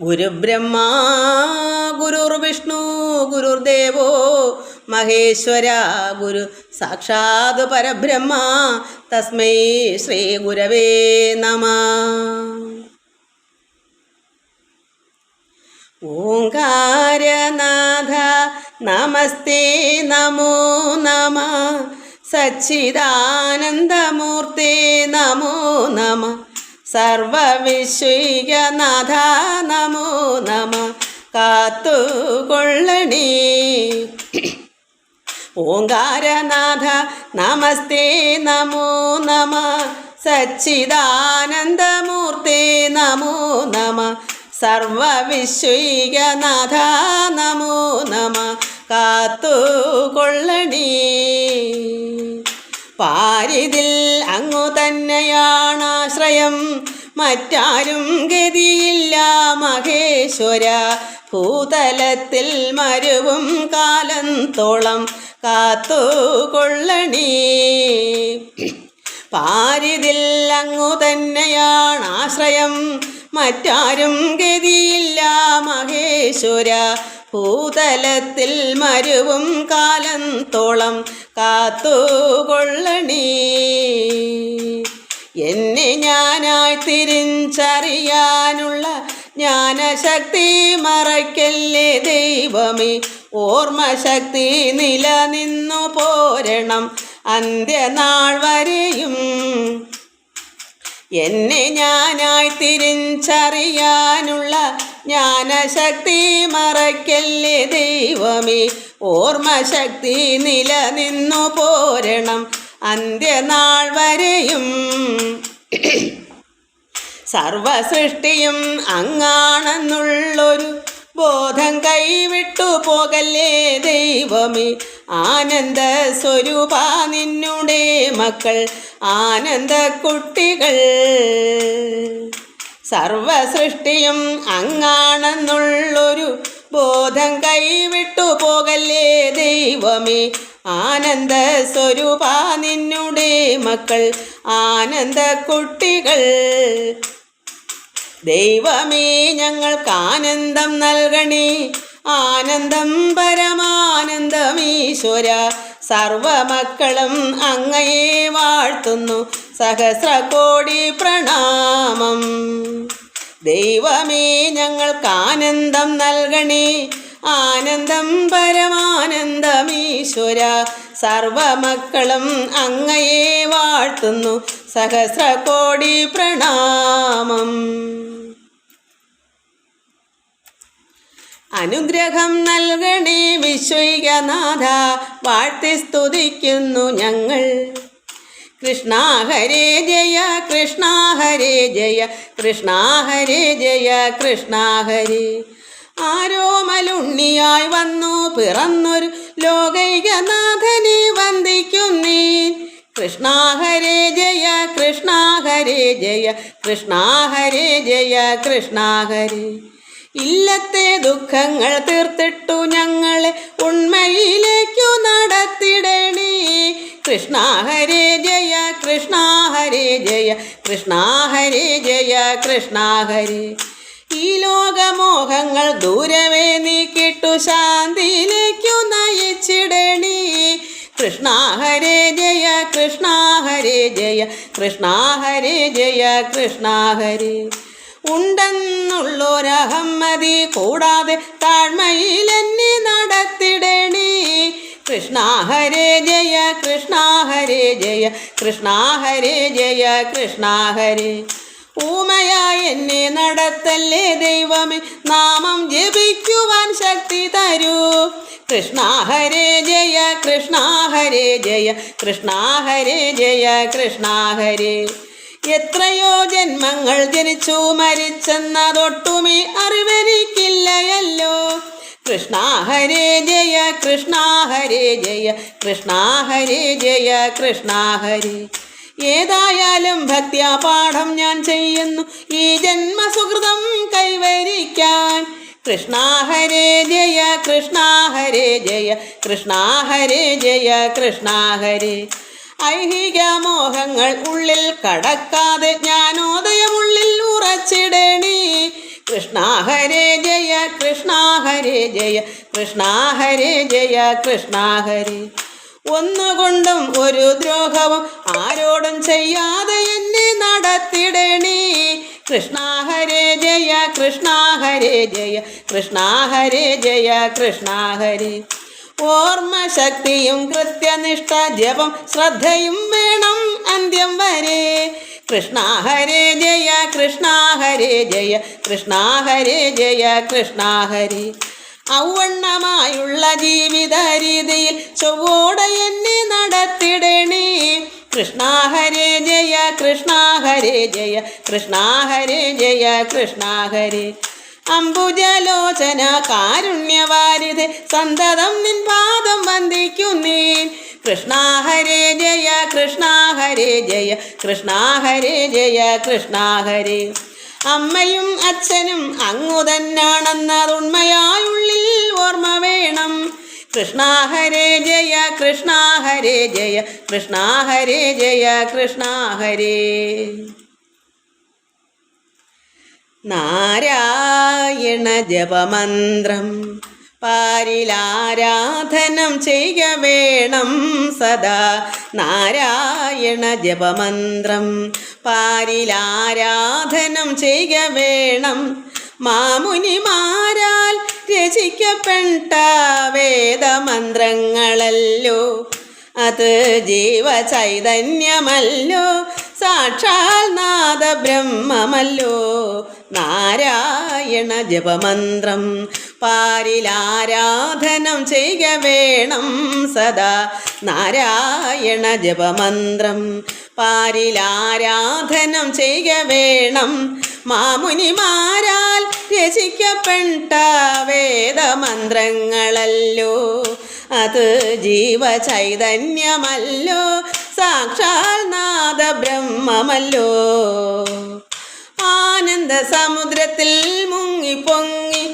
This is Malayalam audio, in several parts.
ഗുരുബ്രഹ്മ ഗുരുർവിഷ്ണു ഗുരുർദേവോ മഹേശ്വര ഗുരു സാക്ഷാത് പരബ്രഹ്മ തസ്മൈ ശ്രീ ഗുരവേ നമ. ഓങ്കാരനാഥ നമസ്തേ നമോ നമ. സച്ചിദാനന്ദമൂർത്തേ നമോ നമ. സർവവിശ്വൈകനാഥ നമോ. നമ കാത്തുകൊള്ളണേ. ഓങ്കാരനാഥ നമസ്തേ നമോ നമ. സച്ചിദാനന്ദമൂർത്തേ നമോ നമ. സർവവിശ്വീകനാഥ നമോ. നമ കാത്തുകൊള്ളണേ. പാരിതിൽ അങ്ങു തന്നെയാണാശ്രയം മറ്റാരും ഗതിയില്ല. മഹേശ്വര ഭൂതലത്തിൽ മരുവും കാലത്തോളം കാത്തുകൊള്ളണേ പാരിതിൽ അങ്ങു തന്നെയാണ് ആശ്രയം. മറ്റാരും ഗതിയില്ല. മഹേശ്വര ഭൂതലത്തിൽ മരുവും കാലത്തോളം കാത്തുകൊള്ളണേ എന്നെ ഞാനായി തിരിച്ചറിയാനുള്ള ജ്ഞാനശക്തി മറയ്ക്കല്ലേ ദൈവമേ. ഓർമ്മശക്തി നിലനിന്നു പോരണം അന്ത്യനാൾ വരെയും. എന്നെ ഞാനായി തിരിച്ചറിയാനുള്ള ജ്ഞാനശക്തി മറയ്ക്കല്ലേ ദൈവമേ. ഓർമ്മശക്തി നിലനിന്നു പോരണം അന്ത്യനാൾ വരെയും സർവസൃഷ്ടിയും അങ്ങാണെന്നുള്ളൊരു ബോധം കൈവിട്ടു പോകല്ലേ ദൈവമേ? ആനന്ദ സ്വരൂപ നിന്നുടെ മക്കൾ ആനന്ദ കുട്ടികൾ സർവസൃഷ്ടിയും അങ്ങാണെന്നുള്ളൊരു ബോധം കൈവിട്ടു പോകല്ലേ ദൈവമേ? ആനന്ദ സ്വരൂപ നിന്നുടെ മക്കൾ ആനന്ദ കുട്ടികൾ ദൈവമേ ഞങ്ങൾക്ക് ആനന്ദം നൽകണേ. ആനന്ദം പരമാനന്ദമീശ്വര സർവമക്കളും അങ്ങയെ വാഴ്ത്തുന്നു. സഹസ്രകോടി പ്രണാമം. ദൈവമേ ഞങ്ങൾക്ക് ആനന്ദം നൽകണേ. ആനന്ദം പരമാനന്ദമീശ്വര സർവമക്കളും അങ്ങയെ വാഴ്ത്തുന്നു. സഹസ്രകോടി പ്രണാമം. അനുഗ്രഹം നൽകണേ വിശ്വൈകനാഥ വാഴ്ത്തി സ്തുതിക്കുന്നു ഞങ്ങൾ. കൃഷ്ണ ഹരേ ജയ കൃഷ്ണ ഹരേ ജയ കൃഷ്ണ ഹരേ ജയ കൃഷ്ണ ഹരേ. ആരോമലുണ്ണിയായി വന്നു. പിറന്നൊരു ലോകൈകനാഥനെ വന്ദിക്കുന്നേ കൃഷ്ണ ഹരേ ജയ കൃഷ്ണ ഹരേ ജയ കൃഷ്ണ ഹരേ ജയ കൃഷ്ണ ഹരേ. ഇല്ലത്തെ ദുഃഖങ്ങൾ തീർത്തിട്ടു ഞങ്ങളെ ഉണ്മയിലേക്കു നടത്തിടണേ. കൃഷ്ണ ഹരേ ജയ കൃഷ്ണ ഹരേ ജയ കൃഷ്ണ ഹരേ ജയ കൃഷ്ണ ഹരേ. ഈ ലോകമോഹങ്ങൾ ദൂരവേ നീക്കിട്ടു ശാന്തിയിലേക്കു നയിച്ചിടണി. കൃഷ്ണ ഹരേ ജയ കൃഷ്ണ ഹരേ ജയ കൃഷ്ണ ഹരേ ജയ കൃഷ്ണ ഹരേ. ഉണ്ടെന്നുള്ളൊരഹമ്മതി കൂടാതെ താഴ്മയിൽ എന്നെ നടത്തിടണി. കൃഷ്ണ ഹരേ ജയ കൃഷ്ണ ഹരേ ജയ കൃഷ്ണ ഹരേ ജയ കൃഷ്ണ ഹരേ. ഊമയായ എന്നെ നടത്തല്ലേ ദൈവമേ? നാമം ജപിക്കുവാൻ ശക്തി തരൂ. കൃഷ്ണ ഹരേ ജയ കൃഷ്ണ ഹരേ ജയ കൃഷ്ണ ഹരേ ജയ കൃഷ്ണ ഹരേ. എത്രയോ ജന്മങ്ങൾ ജനിച്ചു മരിച്ചെന്നതൊട്ടുമേ അറിവരിക്കില്ലയല്ലോ. കൃഷ്ണ ഹരേ ജയ കൃഷ്ണ ഹരേ ജയ കൃഷ്ണ ഹരേ ജയ കൃഷ്ണ ഹരേ. ഏതായാലും ഭക്തിയാ പാഠം ഞാൻ ചെയ്യുന്നു. ഈ ജന്മസുഹൃതം കൈവരിക്കാൻ. കൃഷ്ണ ഹരേ ജയ കൃഷ്ണ ഹരേ ജയ കൃഷ്ണ ഹരേ ജയ കൃഷ്ണ ഹരേ. ഐഹിക മോഹങ്ങൾ ഉള്ളിൽ കടക്കാതെ ജ്ഞാനോദയമുള്ളിൽ ഉറച്ചിടണേ. കൃഷ്ണ ഹരേ ജയ കൃഷ്ണ ഹരേ ജയ കൃഷ്ണ ഹരേ ജയ കൃഷ്ണ ഹരേ. ഒന്നുകൊണ്ടും ഒരു ദ്രോഹവും ആരോടും ചെയ്യാതെ എന്നെ നടത്തിടണേ. കൃഷ്ണ ഹരേ ജയ കൃഷ്ണ ഹരേ ജയ കൃഷ്ണ ഹരേ ജയ കൃഷ്ണ ഹരി. ഓർമ്മശക്തിയും കൃത്യനിഷ്ഠ ജപം ശ്രദ്ധയും വേണം അന്ത്യം വരെ. കൃഷ്ണ ഹരേ ജയ കൃഷ്ണ ഹരേ ജയ കൃഷ്ണ ഹരേ ജയ കൃഷ്ണ ഹരേ. ഔവണ്ണമായുള്ള ജീവിത രീതിയിൽ ചൊവ്വോടെ എന്നെ നടത്തിടണേ. കൃഷ്ണ ഹരേ ജയ കൃഷ്ണ ഹരേ ജയ കൃഷ്ണ ഹരേ ജയ കൃഷ്ണ ഹരേ. അംബുജലോചന കാരുണ്യവാരിത് സന്തതം നിൻ പാദം വന്ദിക്കുന്നേൻ കൃഷ്ണ ഹരേ ജയ കൃഷ്ണ ഹരേ ജയ കൃഷ്ണ ഹരേ ജയ കൃഷ്ണ ഹരേ. അമ്മയും അച്ഛനും അങ്ങു തന്നാണെന്നതുണ്മയായുള്ളിൽ ഓർമ്മ വേണം. കൃഷ്ണ ഹരേ ജയ കൃഷ്ണ ഹരേ ജയ കൃഷ്ണ ഹരേ ജയ കൃഷ്ണ ഹരേ. നാരായണ ജപമന്ത്രം. പാരിലാരാധനം ചെയ്യ വേണം സദാ നാരായണ ജപമന്ത്രം. പാരിലാരാധനം ചെയ്യ വേണം മാമുനിമാരാൽ രചിക്കപ്പെട്ട വേദമന്ത്രങ്ങളല്ലോ. അത് ജീവചൈതന്യമല്ലോ സാക്ഷാൽ നാദ ബ്രഹ്മമല്ലോ നാരായണ ജപമന്ത്രം. പാരിലാരാധനം ചെയ്യുക വേണം സദാ നാരായണ ജപമന്ത്രം. പാരിലാരാധനം ചെയ്യുക വേണം മാമുനിമാരാൽ രചിക്കപ്പെട്ട വേദമന്ത്രങ്ങളല്ലോ. അത് ജീവചൈതന്യമല്ലോ സാക്ഷാൽ നാദ ബ്രഹ്മമല്ലോ ആനന്ദ സമുദ്രത്തിൽ മുങ്ങി പൊങ്ങി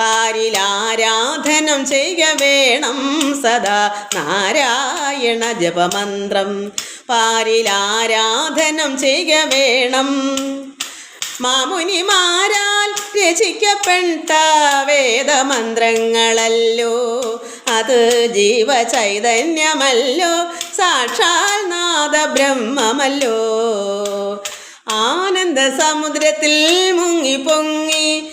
പാരിലാരാധനം ചെയ്യ വേണം സദാ നാരായണ ജപമന്ത്രം. പാരിലാരാധനം ചെയ്യ വേണം. മാമുനിമാരാൽ രചിക്കപ്പെട്ട വേദമന്ത്രങ്ങളല്ലോ. അത് ജീവചൈതന്യമല്ലോ. സാക്ഷാൽ നാദബ്രഹ്മമല്ലോ. ആനന്ദ സമുദ്രത്തിൽ മുങ്ങി പൊങ്ങി